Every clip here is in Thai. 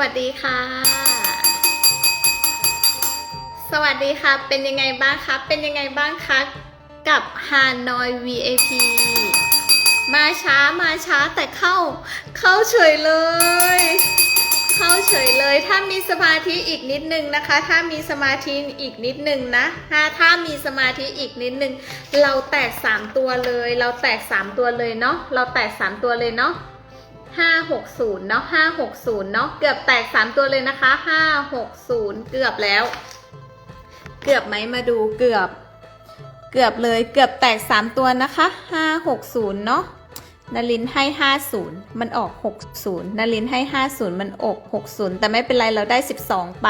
วัสดีค่ะ สวัสดีค่ะ เป็นยังไงบ้างคะ เป็นยังไงบ้างคะ กับฮานอย VAP มาช้ามาช้าแต่เข้า เข้าเฉยเลย เข้าเฉยเลย ถ้ามีสมาธิอีกนิดนึงนะคะ ถ้ามีสมาธิอีกนิดนึงนะถ้าถ้ามีสมาธิอีกนิดนึง เราแตก 3 ตัวเลย เราแตก 3 ตัวเลยเนาะ เราแตก 3 ตัวเลยเนาะ 560 เนาะ 560 เนาะ เกือบแตก 3 ตัวเลยนะคะ 560 เกือบแล้ว เกือบไหมมาดูเกือบ เกือบเลย เกือบแตก 3 ตัวนะคะ 560 เนาะนารินให้ 50 มันออก 60นารินให้ 50 มันออก 60 แต่ไม่เป็นไรเราได้ 12 ไป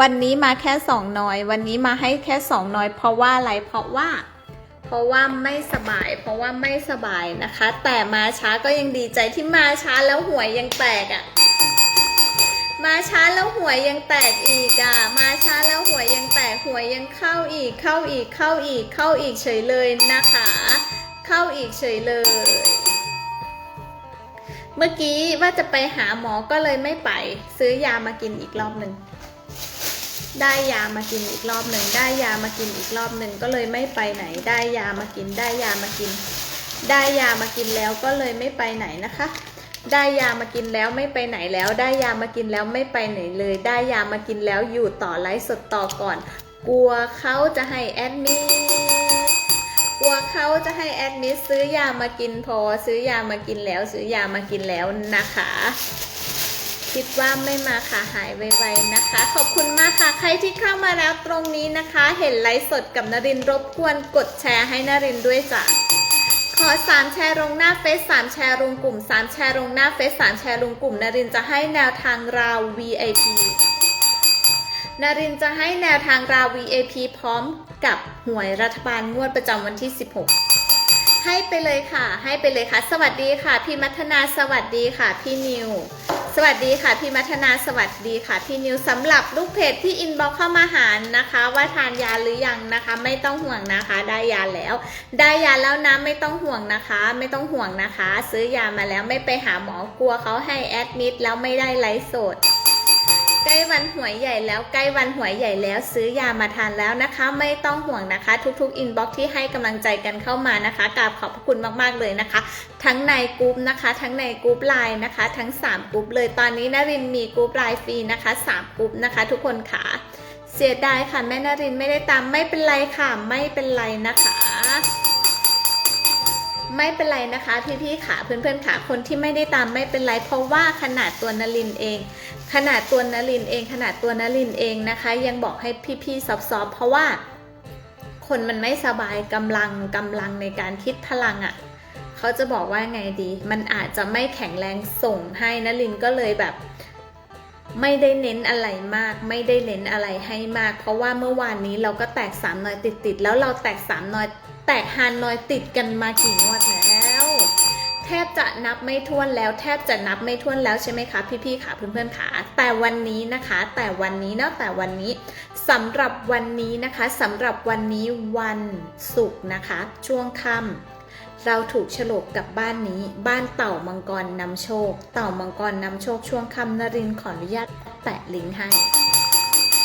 วันนี้มาแค่ 2 น้อย วันนี้มาให้แค่ 2 น้อย เพราะว่าอะไร เพราะว่า เพราะว่าไม่สบาย เพราะว่าไม่สบายนะคะ แต่มาช้าก็ยังดีใจที่มาช้าแล้วหวยยังแตกอะ่ะ มาช้าแล้วหวยยังแตกอีกอะ่ะ มาช้าแล้วหวยยังแตกหวยยังเข้าอีก เข้าอีก เข้าอีก เข้าอีกเฉยเลยนะคะ เข้าอีกเฉยเลย เมื่อกี้ว่าจะไปหาหมอก็เลยไม่ไป ซื้อยามากินอีกรอบหนึ่ง ได้ยามากินอีกรอบหนึ่งได้ยามากินอีกรอบหนึ่งก็เลยไม่ไปไหน ได้ยามากิน ได้ยามากิน ได้ยามากินแล้วก็เลยไม่ไปไหนนะคะ ได้ยามากินแล้วไม่ไปไหนแล้ว ได้ยามากินแล้วไม่ไปไหนเลย ได้ยามากินแล้วอยู่ต่อไลฟ์สดต่อก่อน กลัวเขาจะให้แอดมิดกลัวเขาจะให้แอดมิดซื้อยามากินพอซื้อยามากินแล้วซื้อยามากินแล้วนะคะ คิดว่าไม่มาค่ะหายไวๆนะคะ ขอบคุณมากค่ะ ใครที่เข้ามาแล้วตรงนี้นะคะ เห็นไลฟ์สดกับนรินทรบกวนกดแชร์ให้นรินด้วยจ้ะขอสามแชร์ลงหน้าเฟซสามแชร์ลงกลุ่มสามแชร์ลงหน้าเฟซสามแชร์ลงกลุ่มนรินจะให้แนวทางราว VIP นรินจะให้แนวทางราว VIP พร้อมกับหวยรัฐบาลงวดประจำวันที่ 16 ให้ไปเลยค่ะ ให้ไปเลยค่ะ สวัสดีค่ะ พี่มัทนาสวัสดีค่ะ พี่นิว สวัสดีค่ะพี่มัทนาสวัสดีค่ะพี่นิวสำหรับลูกเพจที่อินบ็อกเข้ามาหานะคะ ว่าทานยาหรือยังนะคะ ไม่ต้องห่วงนะคะ ได้ยาแล้ว ได้ยาแล้วนะไม่ต้องห่วงนะคะ ไม่ต้องห่วงนะคะ ซื้อยามาแล้วไม่ไปหาหมอกลัวเขาให้แอดมิดแล้วไม่ได้ไลฟ์สด ใกล้วันหวยใหญ่แล้วใกล้วันหวยใหญ่แล้วซื้อยามาทานแล้วนะคะ ไม่ต้องห่วงนะคะ ทุกๆอินบ็อกซ์ที่ให้กำลังใจกันเข้ามานะคะกราบขอบพระคุณมากๆเลยนะคะ ทั้งในกรุ๊ปนะคะ ทั้งในกรุ๊ปไลน์นะคะ ทั้ง3กรุ๊ปเลยตอนนี้นารินมีกรุ๊ปไลน์ฟรีนะคะ3กรุ๊ปนะคะ ทุกคนค่ะเสียดายค่ะแม่นารินไม่ได้ตามไม่เป็นไรค่ะไม่เป็นไรนะคะไม่เป็นไรนะคะพี่ๆขาเพื่อนๆขาคนที่ไม่ได้ตามไม่เป็นไรเพราะว่าขนาดตัวนลินเอง ขนาดตัวนลินเองขนาดตัวนลินเองนะคะ ยังบอกให้พี่ๆซอฟๆเพราะว่า คนมันไม่สบายกำลังกำลังในการคิดพลังอะ่ะเขาจะบอกว่าไงดี มันอาจจะไม่แข็งแรงส่งให้นลินก็เลยแบบ ไม่ได้เน้นอะไรมาก ไม่ได้เน้นอะไรให้มาก เพราะว่าเมื่อวานนี้เราก็แตกสามนอยติดๆแล้วเราแตกสามนอยแตกฮานนอยติดกันมากี่งวด บจะนับไม่ถ้วนแล้วแทบจะนับไม่ถ้วนแล้วใช่ไหมคะพี่ๆค่ะเพื่อนๆค่ะแต่วันนี้นะคะ แต่วันนี้เนาะแต่วันนี้สำหรับวันนี้นะคะสำหรับวันนี้วันศุกร์นะคะ ช่วงค่ำเราถูกฉลกกับบ้านนี้ บ้านเต่ามังกรนำโชค เต่ามังกรนำโชคช่วงค่ำนรินขออนุญาตแปะลิงก์ให้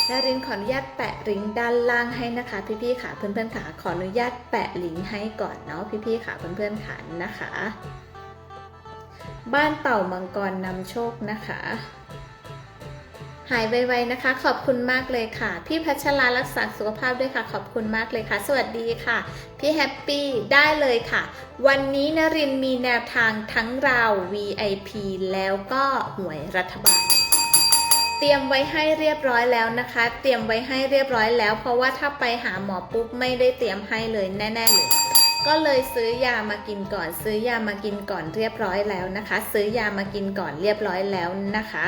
ดารินขออนุญาตแปะลิงก์ด้านล่างให้นะคะ พี่ๆค่ะเพื่อนๆค่ะขออนุญาตแปะลิงก์ให้ก่อนเนาะพี่ๆค่ะเพื่อนๆค่ะนะคะ บ้านเต่ามังกรนำโชคนะคะ หายไวๆนะคะ ขอบคุณมากเลยค่ะ พี่พัชรารักษาสุขภาพด้วยค่ะ ขอบคุณมากเลยค่ะ สวัสดีค่ะ พี่แฮปปี้ได้เลยค่ะ วันนี้นรินมีแนวทางทั้งเรา VIP แล้วก็หวยรัฐบาลเตรียมไว้ให้เรียบร้อยแล้วนะคะ เตรียมไว้ให้เรียบร้อยแล้ว เพราะว่าถ้าไปหาหมอปุ๊บไม่ได้เตรียมให้เลยแน่ ๆ เลย ก็เลยซื้อยามากินก่อน ซื้อยามากินก่อนเรียบร้อยแล้วนะคะ ซื้อยามากินก่อนเรียบร้อยแล้วนะคะ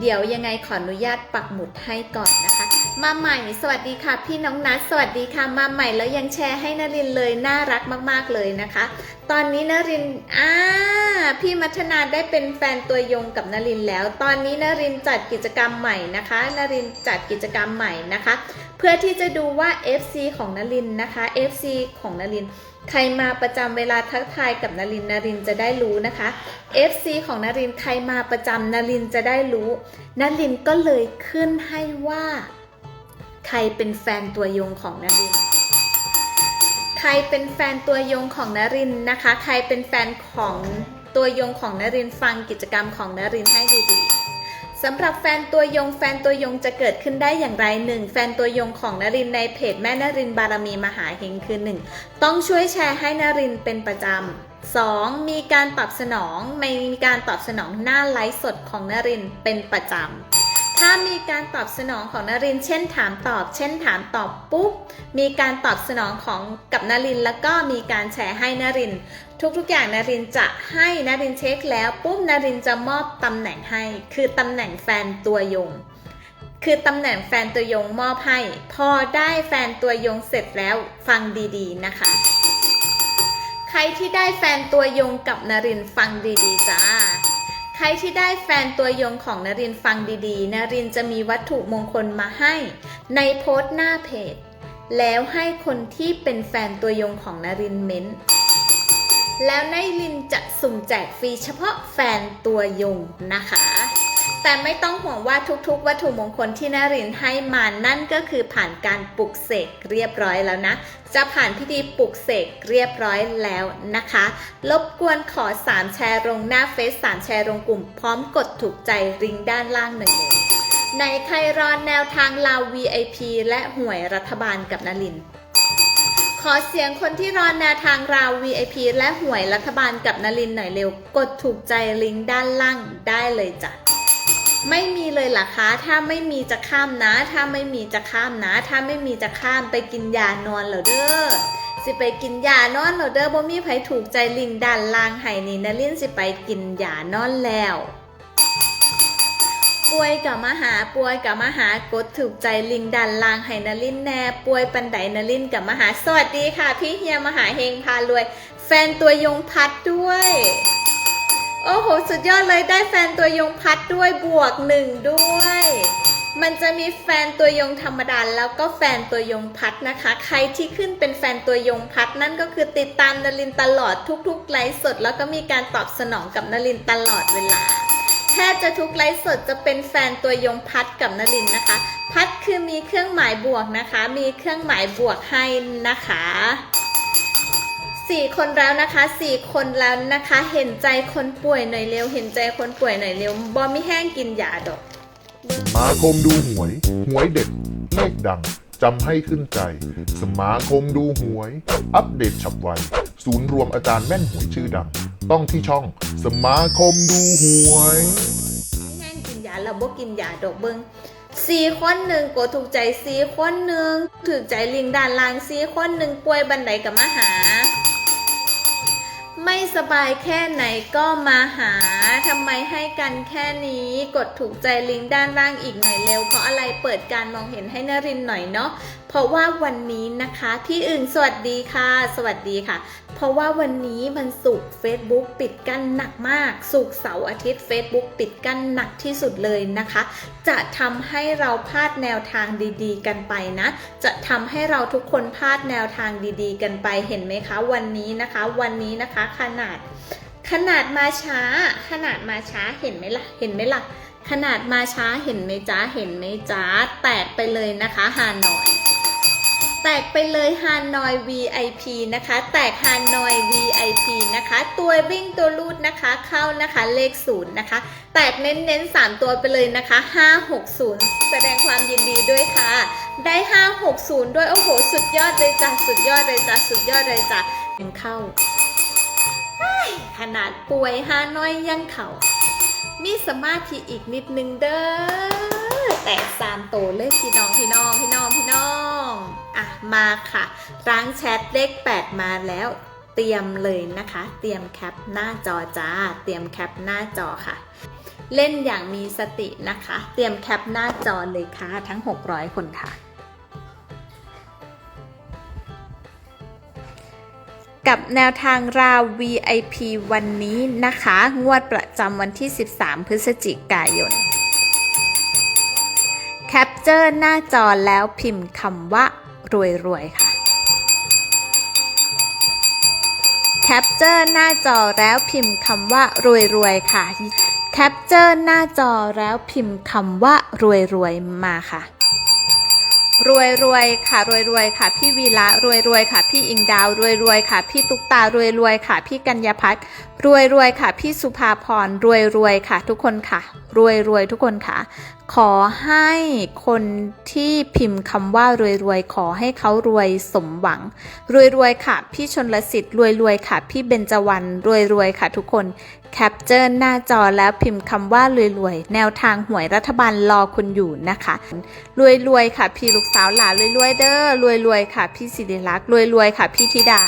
เดี๋ยวยังไงขออนุญาตปักหมุดให้ก่อนนะคะ มาใหม่ สวัสดีค่ะ พี่น้องนัทสวัสดีค่ะ มาใหม่แล้วยังแชร์ให้นรินเลยน่ารักมากๆเลยนะคะ ตอนนี้นรินอ่าพี่มัทนาได้เป็นแฟนตัวยงกับนรินแล้ว ตอนนี้นรินจัดกิจกรรมใหม่นะคะนรินจัดกิจกรรมใหม่นะคะ เพื่อที่จะดูว่า FC ของนรินนะคะ FC ของนรินใครมาประจำเวลาทักทายกับนรินนรินจะได้รู้นะคะ FC ของนรินใครมาประจำนรินจะได้รู้นรินก็เลยขึ้นให้ว่า ใครเป็นแฟนตัวยงของนาริน ใครเป็นแฟนตัวยงของนารินนะคะ ใครเป็นแฟนของตัวยงของนารินฟังกิจกรรมของนารินให้ดีๆสำหรับแฟนตัวยง แฟนตัวยงจะเกิดขึ้นได้อย่างไรหนึ่งแฟนตัวยงของนรินในเพจแม่นรินบารมีมหาเฮงคือหนึ่งต้องช่วยแชร์ให้นรินเป็นประจำสองมีการตอบสนอง ไม่มีการตอบสนองหน้าไลฟ์สดของนรินเป็นประจำ ถ้ามีการตอบสนองของนริน เช่นถามตอบ เช่นถามตอบปุ๊บ มีการตอบสนองของกับนริน แล้วก็มีการแชร์ให้นริน ทุกๆอย่างนารินจะให้นารินเช็คแล้วปุ๊บนารินจะมอบตำแหน่งให้ คือตำแหน่งแฟนตัวยง คือตำแหน่งแฟนตัวยงมอบให้ พอได้แฟนตัวยงเสร็จแล้วฟังดีๆนะคะ ใครที่ได้แฟนตัวยงกับนารินฟังดีๆจ้า ครที่ได้แฟนตัวยงของนรินฟังดีๆ นรินจะมีวัตถุมงคลมาให้ ในโพสต์หน้าเพจ แล้วให้คนที่เป็นแฟนตัวยงของนรินเม้นต์แล้วนารินจะสุ่มแจกฟรีเฉพาะแฟนตัวยงนะคะ แต่ไม่ต้องห่วงว่าทุกๆ วัตถุมงคลที่นารินให้มานั่นก็คือผ่านการปลุกเสกเรียบร้อยแล้วนะ จะผ่านพิธีปลุกเสกเรียบร้อยแล้วนะคะ รบกวนขอ 3 แชร์ลงหน้าเฟซ3แชร์ลงกลุ่ม พร้อมกดถูกใจริงด้านล่างหนึ่งเลยในใครรอนแนวทางลาว VIP และหวยรัฐบาลกับนารินขอเสียงคนที่รอแนวทางราว VIP และหวยรัฐบาลกับนลินหน่อยเร็ว กดถูกใจลิงก์ด้านล่างได้เลยจ้ะ ไม่มีเลยหรอคะ ถ้าไม่มีจะข้ามนะ ถ้าไม่มีจะข้ามนะ ถ้าไม่มีจะข้ามไปกินยานอนเหรอเด้อ สิไปกินยานอนเหรอเด้อบ่มีไผถูกใจลิงด้านลางให้นี่นลินสิไปกินยานอนแล้วป่วยกับมาหาป่วยกับมาหากดถูกใจลิงดันลางให้นลินแน่ป่วยปันไดนลินกับมาหาสวัสดีค่ะ พี่เฮียมหาเฮงพารวย แฟนตัวยงพัดด้วย โอ้โห สุดยอดเลยได้แฟนตัวยงพัดด้วยบวกหนึ่งด้วย มันจะมีแฟนตัวยงธรรมดาแล้วก็แฟนตัวยงพัดนะคะ ใครที่ขึ้นเป็นแฟนตัวยงพัดนั่นก็คือติดตามนลินตลอดทุกๆไลฟ์สด แล้วก็มีการตอบสนองกับนลินตลอดเวลาแทบจะทุกไลฟ์สดจะเป็นแฟนตัวยงพัดกับนลินนะคะ พัดคือมีเครื่องหมายบวกนะคะ มีเครื่องหมายบวกให้นะคะ สี่คนแล้วนะคะสี่คนแล้วนะคะ เห็นใจคนป่วยหน่อยเร็ว เห็นใจคนป่วยหน่อยเร็วบอไม่แห้งกินยาดอกสมาคมดูหวย หวยเด็ดเลขดัง จำให้ขึ้นใจ สมาคมดูหวย อัปเดตฉับไว ศูนย์รวมอาจารย์แม่นหวยชื่อดัง ต้องที่ช่อง สมาคมดูหวยแห้งกินยาเราบ่กินยาดอกเบิงสี่คนหนึ่งกดถูกใจสี่คนหนึ่งถือใจลิงด้านล่างสี่คนหนึ่งป่วยบันไดกับมาหา ไม่สบายแค่ไหนก็มาหา ทำไมให้กันแค่นี้ กดถูกใจลิงก์ด้านล่างอีกหน่อยเร็ว เพราะอะไรเปิดการมองเห็นให้นรินหน่อยเนาะ เพราะว่าวันนี้นะคะพี่อึ่งสวัสดีค่ะ สวัสดีค่ะ เพราะว่าวันนี้มันสุกร์ Facebook ปิดกั้นหนักมากสุกร์เสาร์อาทิตย์ Facebook ปิดกั้นหนักที่สุดเลยนะคะ จะทำให้เราพลาดแนวทางดีๆ กันไปนะ จะทำให้เราทุกคนพลาดแนวทางดีๆ กันไปเห็นไหมคะ วันนี้นะคะ วันนี้นะคะขนาด ขนาดมาช้า ขนาดมาช้าเห็นไหมล่ะเห็นไหมล่ะขนาดมาช้าเห็นไหมจ้าเห็นไหมจ้าแตกไปเลยนะคะฮานอย แตกไปเลยฮานอย VIP นะคะ แตกฮานอย VIP นะคะ ตัววิ่งตัวรูดนะคะเข้านะคะเลขศูนย์นะคะ แตกเน้นๆ 3 ตัวไปเลยนะคะ 560 แสดงความยินดีด้วยค่ะ ได้ 560 ด้วย โอ้โห สุดยอดเลยจ้ะสุดยอดเลยจ้ะสุดยอดเลยจ้ะยังเข้า ขนาดป่วยฮานอยยังเข้ามีสมาธิอีกนิดนึงเด้อแตกสามโตเลยพี่น้องพี่น้องพี่น้อง มาค่ะ ร้างแชทเลข 8 มาแล้ว เตรียมเลยนะคะ เตรียมแคปหน้าจอจ้า เตรียมแคปหน้าจอค่ะ เล่นอย่างมีสตินะคะ เตรียมแคปหน้าจอเลยค่ะ ทั้ง 600 คนค่ะกับแนวทางราว VIP วันนี้นะคะ งวดประจำวันที่ 13 พฤศจิกายน แคปเจอร์หน้าจอแล้วพิมพ์คำว่ารวยๆค่ะแคปเจอร์หน้าจอแล้วพิมพ์คำว่ารวยๆค่ะแคปเจอร์หน้าจอแล้วพิมพ์คำว่ารวยๆมาค่ะ รวยรวยๆค่ะรวยรวยๆค่ะ พี่วีระรวยรวยๆค่ะ พี่อิงดาวรวยรวยๆค่ะ พี่ตุ๊กตารวยรวยๆค่ะ พี่กัญญาพัฒน์รวยรวยๆค่ะ พี่สุภาพรรวยรวยๆค่ะ ทุกคนค่ะ รวยรวยๆทุกคนค่ะ ขอให้คนที่พิมพ์คำว่ารวยรวยๆขอให้เขารวยสมหวัง รวยรวยๆค่ะ พี่ชนลสิทธิ์รวยรวยๆค่ะ พี่เบญจวรรณรวยรวยๆค่ะ ทุกคน แคปเจอร์หน้าจอแล้วพิมพ์คำว่ารวยๆ แนวทางหวยรัฐบาลรอคุณอยู่นะคะ รวยๆ ค่ะ พี่ลูกสาวหลานรวยๆ เด้อรวยๆ ค่ะ พี่สิริลักษ์รวยๆ ค่ะ พี่ธิดา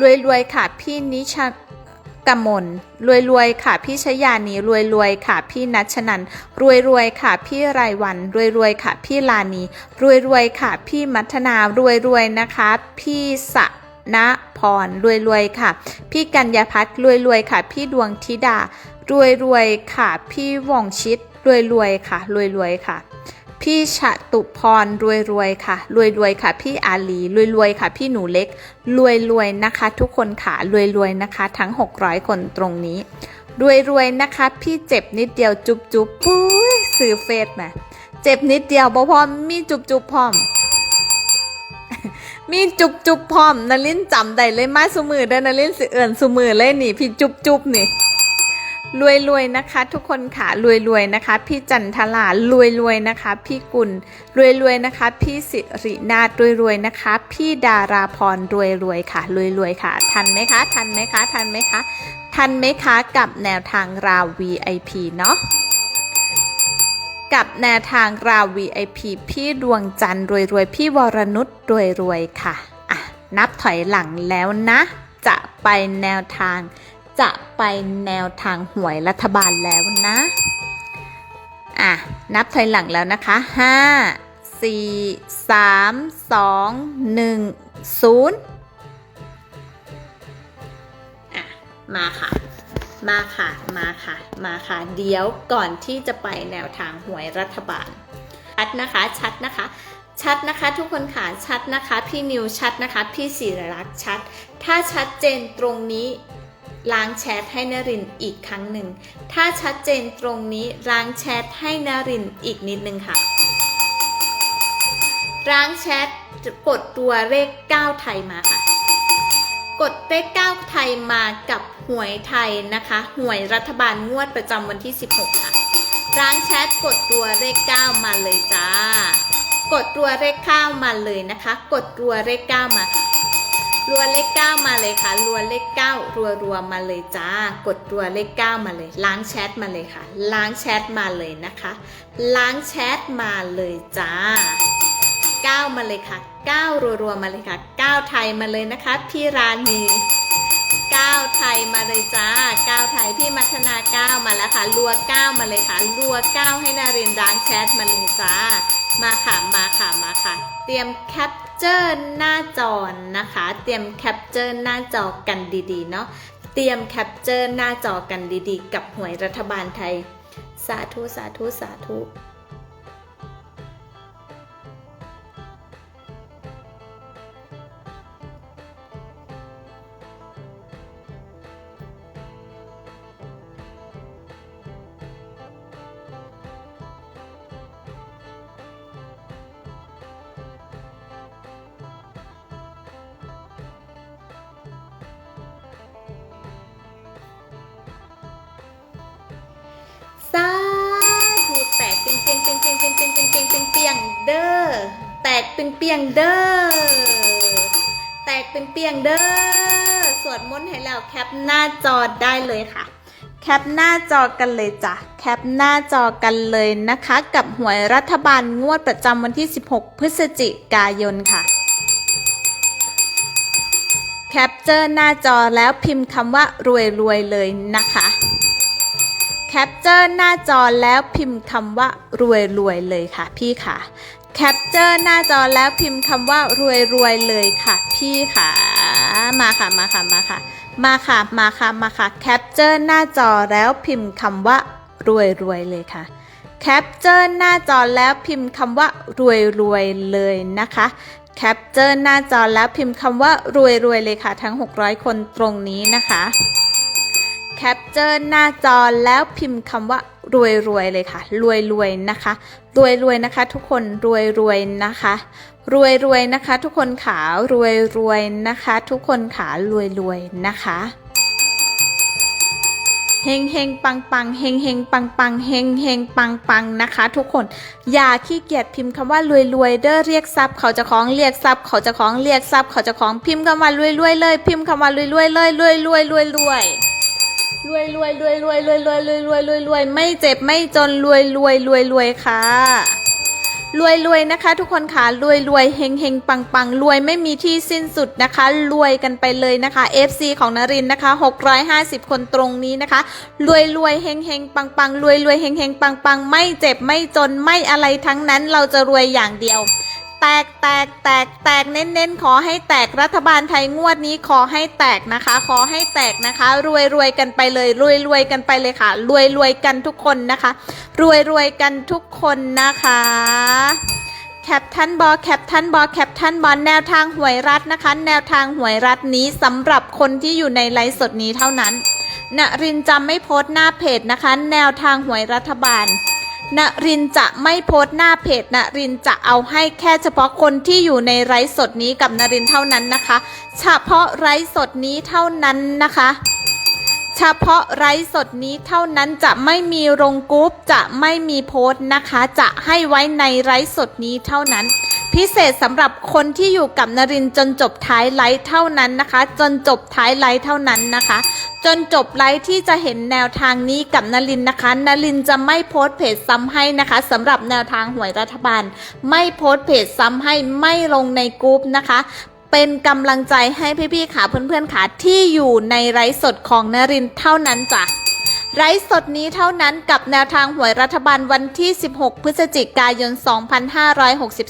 รวยๆ ค่ะ พี่นิชกมลรวยๆ ค่ะ พี่ชยานีรวยๆ ค่ะ พี่นัชนันรวยๆ ค่ะ พี่ไรวันรวยๆ ค่ะ พี่ลานีรวยๆ ค่ะ พี่มัทนารวยๆ นะคะ พี่สะ ณพรรวยๆค่ะ พี่กัญญาพัฒน์รวยๆค่ะ พี่ดวงธิดารวยๆค่ะ พี่ว่องชิดรวยๆค่ะรวยๆค่ะพี่ชะตุพรรวยๆค่ะ รวยๆค่ะ พี่อาลีรวยๆค่ะ พี่หนูเล็ก รวยๆนะคะ ทุกคนค่ะรวยๆนะคะ ทั้ง 600 คนตรงนี้ รวยๆนะคะ พี่เจ็บนิดเดียวจุบจุบปุ้ยซื้อเฟซมาเจ็บนิดเดียวบ่พร้อมมีจุบจุบพร้อม มีจุบจุบพร้อมนารินจำได้เลยมาสุมือเด้อนารินสิเอิ่นสุมือเลยนี่ พี่จุบจุบนี่รวยรวยนะคะ ทุกคนค่ะรวยรวยนะคะ พี่จันทลารวยรวยนะคะ พี่กุลรวยรวยนะคะ พี่สิรินาถรวยรวยนะคะ พี่ดาราพรรวยรวยค่ะรวยรวยค่ะ ทันไหมคะ ทันไหมคะ ทันไหมคะ ทันไหมคะกับแนวทางราว VIP เนาะ กับแนวทางราว VIP พี่ดวงจันทร์รวยๆ พี่วรนุชรวยๆ ค่ะอะ นับถอยหลังแล้วนะ จะไปแนวทาง จะไปแนวทางหวยรัฐบาลแล้วนะ อะ นับถอยหลังแล้วนะคะ 5 4 3 2 1 0 อะ มาค่ะ มาค่ะ มาค่ะ มาค่ะ เดี๋ยวก่อนที่จะไปแนวทางหวยรัฐบาล ชัดนะคะ ชัดนะคะ ชัดนะคะ ทุกคนค่ะ ชัดนะคะ พี่นิวชัดนะคะ พี่ศิรลักษ์ชัด ถ้าชัดเจนตรงนี้ล้างแชทให้นรินอีกครั้งหนึ่ง ถ้าชัดเจนตรงนี้ล้างแชทให้นรินอีกนิดนึงค่ะ ล้างแชทกดตัวเลข 9 ไทยมาค่ะ กดเลข9ไทยมากับหวยไทยนะคะ หวยรัฐบาลงวดประจำวันที่ 16 ค่ะล้างแชทกดตัวเลข9มาเลยจ้า กดตัวเลข9มาเลยนะคะ กดตัวเลข9มาค่ะรัวเลข9มาเลยค่ะรัวเลข9รัวรัวมาเลยจ้า กดรัวเลข9มาเลย ล้างแชทมาเลยค่ะ ล้างแชทมาเลยนะคะ ล้างแชทมาเลยจ้า 9 มาเลยค่ะ 9รัวรัวๆ มาเลยค่ะ 9 ไทยมาเลยนะคะ พี่ราณี9 ไทยมาเลยจ้า 9 ไทยพี่มัทนา 9 มาแล้วค่ะ รัว 9 มาเลยค่ะ รัว 9 ให้นารินล้างแชทมาเลยจ้า มาค่ะ มาค่ะ มาค่ะ เตรียมแคปเจอร์หน้าจอนะคะ เตรียมแคปเจอร์หน้าจอกันดีๆ เนาะ เตรียมแคปเจอร์หน้าจอกันดีๆ กับหวยรัฐบาลไทย สาธุ สาธุ สาธุ กเป็นเปียงเด้อแตกเป็นเปียงเด้อสวดมนต์ให้แล้วแคปหน้าจอได้เลยค่ะ แคปหน้าจอกันเลยจ้ะแคปหน้าจอกันเลยนะคะ กับหวยรัฐบาลงวดประจำวันที่ 16 พฤศจิกายนค่ะแคปเจอร์หน้าจอแล้วพิมพ์คำว่ารวยรวยเลยนะคะ แคปเจอร์หน้าจอแล้วพิมพ์คำว่ารวยรวยเลยค่ะพี่ค่ะแคปเจอร์หน้าจอแล้วพิมพ์คำว่ารวยรวยเลยค่ะพี่ค่ะ มาค่ะมาค่ะมาค่ะ มาค่ะมาค่ะมาค่ะแคปเจอร์หน้าจอแล้วพิมพ์คำว่ารวยรวยเลยค่ะแคปเจอร์หน้าจอแล้วพิมพ์คำว่ารวยรวยเลยนะคะแคปเจอร์หน้าจอแล้วพิมพ์คำว่ารวยรวยเลยค่ะ ทั้ง 600 คนตรงนี้นะคะ แคปเจอร์หน้าจอแล้วพิมพ์คำว่ารวยรวยเลยค่ะ รวยรวยนะคะ รวยรวยนะคะ ทุกคนรวยรวยนะคะ รวยรวยนะคะ ทุกคนขารวยรวยนะคะ ทุกคนขารวยรวยนะคะเฮงเฮงปังปังเฮงเฮงปังปังเฮงเฮงปังปังนะคะ ทุกคนอย่าขี้เกียจพิมพ์คำว่ารวยรวยเด้อเรียกทรัพย์เขาจะคล้องเรียกทรัพย์เขาจะคล้องเรียกทรัพย์เขาจะคล้องพิมพ์คำว่ารวยรวยเลย พิมพ์คำว่ารวยรวยเลยรวยรวยรวยรวย รวยรวยรวยรวยรวยรวยรวยรวยรวยรวยไม่เจ็บไม่จนรวยรวยรวยรวยค่ะรวยรวยนะคะ ทุกคนค่ะรวยรวยเฮงเฮงปังปังรวยไม่มีที่สิ้นสุดนะคะ รวยกันไปเลยนะคะ FC ของนรินทร์นะคะ 650 คนตรงนี้นะคะ รวยรวยเฮงเฮงปังปังรวยรวยเฮงเฮงปังปังไม่เจ็บไม่จนไม่อะไรทั้งนั้นเราจะรวยอย่างเดียว แตกแตกแตกแตกเน้นๆ ขอให้แตกรัฐบาลไทยงวดนี้ขอให้แตกนะคะ ขอให้แตกนะคะ รวยรวยกันไปเลย รวยรวยกันไปเลยค่ะ รวยรวยกันทุกคนนะคะ รวยรวยกันทุกคนนะคะแคปทันบอแคปทันบอแคปทันบอแนวทางหวยรัฐนะคะ แนวทางหวยรัฐนี้สำหรับคนที่อยู่ในไลฟ์สดนี้เท่านั้นนรินจะไม่โพสต์หน้าเพจนะคะ แนวทางหวยรัฐบาล นรินจะไม่โพสต์หน้าเพจนรินจะเอาให้แค่เฉพาะคนที่อยู่ในไลฟ์สดนี้กับนรินเท่านั้นนะคะ เฉพาะไลฟ์สดนี้เท่านั้นนะคะเฉพาะไลฟ์สดนี้เท่านั้นจะไม่มีลงกรุ๊ปจะไม่มีโพสต์นะคะ จะให้ไว้ในไลฟ์สดนี้เท่านั้น พิเศษสำหรับคนที่อยู่กับนรินจนจบท้ายไลฟ์เท่านั้นนะคะ จนจบท้ายไลฟ์เท่านั้นนะคะ จนจบไลฟ์ที่จะเห็นแนวทางนี้กับนลินนะคะนลินจะไม่โพสต์เพจซ้ำให้นะคะสำหรับแนวทางหวยรัฐบาล ไม่โพสต์เพจซ้ำให้ไม่ลงในกรุ๊ปนะคะเป็นกำลังใจให้พี่ๆขาเพื่อนๆขาที่อยู่ในไลฟ์สดของนรินเท่านั้นจ้ะ ไลฟ์สดนี้เท่านั้นกับแนวทางหวยรัฐบาลวันที่ 16 พฤศจิกายน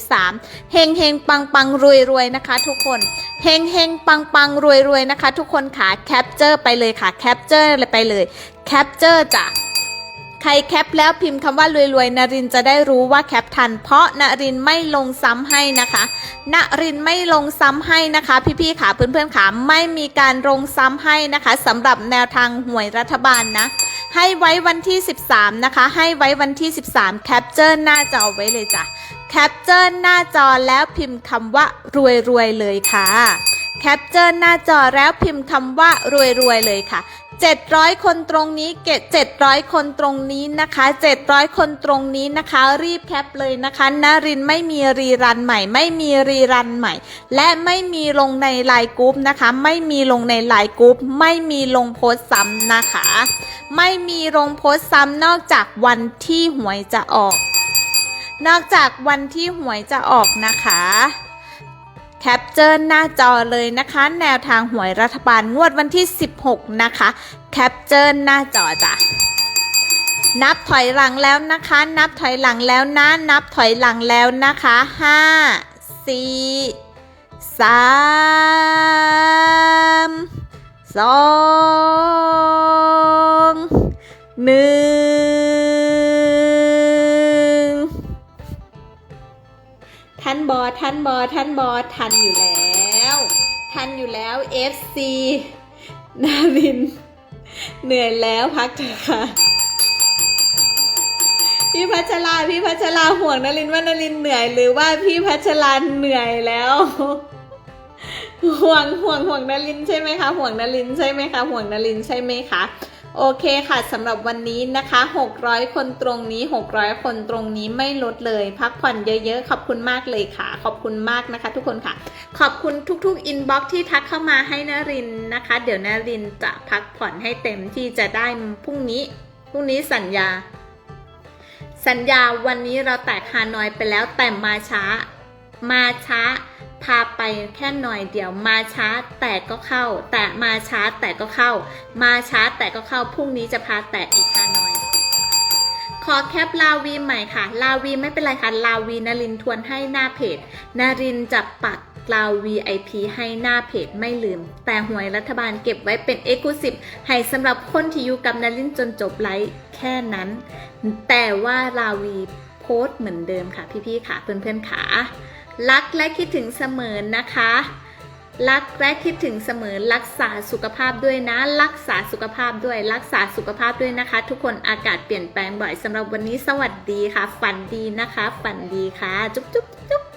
2563 เฮงเฮงปังปังรวยรวยนะคะทุกคน เฮงเฮงปังปังรวยรวยนะคะทุกคนค่ะแคปเจอร์ไปเลยค่ะแคปเจอร์ไปเลยแคปเจอร์จ้ะใครแคปแล้วพิมพ์คำว่ารวยๆนรินจะได้รู้ว่าแคปทัน เพราะนรินไม่ลงซ้ำให้นะคะนรินไม่ลงซ้ำให้นะคะ พี่ๆขาเพื่อนๆขาไม่มีการลงซ้ำให้นะคะสำหรับแนวทางหวยรัฐบาลนะ ให้ไว้วันที่ 13 นะคะ ให้ไว้วันที่ 13 แคปเจอร์หน้าจอไว้เลยจ้ะ แคปเจอร์หน้าจอแล้วพิมพ์คำว่ารวยๆเลยค่ะ แคปเจอร์หน้าจอแล้วพิมพ์คำว่ารวยๆเลยค่ะ700 คนตรงนี้เกต700 คนตรงนี้นะคะ 700 คนตรงนี้นะคะ รีบแคปเลยนะคะนารินไม่มีรีรันใหม่ ไม่มีรีรันใหม่ และไม่มีลงในไลน์กรุ๊ปนะคะ ไม่มีลงในไลน์กรุ๊ปไม่มีลงโพสต์ซ้ำนะคะ ไม่มีลงโพสต์ซ้ำนอกจากวันที่หวยจะออก นอกจากวันที่หวยจะออกนะคะแคปเจอร์หน้าจอเลยนะคะ แนวทางหวยรัฐบาลงวดวันที่ 16 นะคะแคปเจอร์หน้าจอจ้ะนับถอยหลังแล้วนะคะ นับถอยหลังแล้วนะ นับถอยหลังแล้วนะคะ 5 4 3 2 1ทันบอทันบอทันบอทันอยู่แล้ว ทันอยู่แล้ว FC นาริน เหนื่อยแล้วพักเถอะค่ะ พี่พัชราพี่พัชราห่วงนารินว่านารินเหนื่อยหรือว่าพี่พัชราเหนื่อยแล้วห่วงห่วงห่วงนารินใช่ไหมคะห่วงนารินใช่ไหมคะห่วงนารินใช่ไหมคะ โอเคค่ะสำหรับวันนี้นะคะ 600 คนตรงนี้ 600 คนตรงนี้ไม่ลดเลย พักผ่อนเยอะๆ ขอบคุณมากเลยค่ะ ขอบคุณมากนะคะ ทุกคนค่ะ ขอบคุณทุกๆอินบ็อกที่ทักเข้ามาให้นรินนะคะ เดี๋ยวนรินจะพักผ่อนให้เต็มที่จะได้พรุ่งนี้พรุ่งนี้สัญญา สัญญาวันนี้เราแตกฮานอยไปแล้วแต่มาช้า มาช้า พาไปแค่หน่อยเดียวมาช้าแต่ก็เข้า แต่มาช้าแต่ก็เข้า มาช้าแต่ก็เข้าพรุ่งนี้จะพาแตกอีกฮานอย ขอแคปลาวีใหม่ค่ะ ลาวีไม่เป็นไรค่ะ ลาวีนารินทวนให้หน้าเพจนารินจะปักลาว VIP ให้หน้าเพจไม่ลืม แต่หวยรัฐบาลเก็บไว้เป็น e x c l u s i v e ให้สำหรับคนที่อยู่กับนารินจนจบไลฟ์แค่นั้น แต่ว่าลาวีโพสต์เหมือนเดิมค่ะพี่ๆค่ะเพื่อนๆค่ะ รักและคิดถึงเสมอนะคะ รักและคิดถึงเสมอรักษาสุขภาพด้วยนะ รักษาสุขภาพด้วยรักษาสุขภาพด้วยนะคะ ทุกคนอากาศเปลี่ยนแปลงบ่อยสำหรับวันนี้สวัสดีค่ะ ฝันดีนะคะ ฝันดีค่ะ จุ๊บจุ๊บจุ๊บ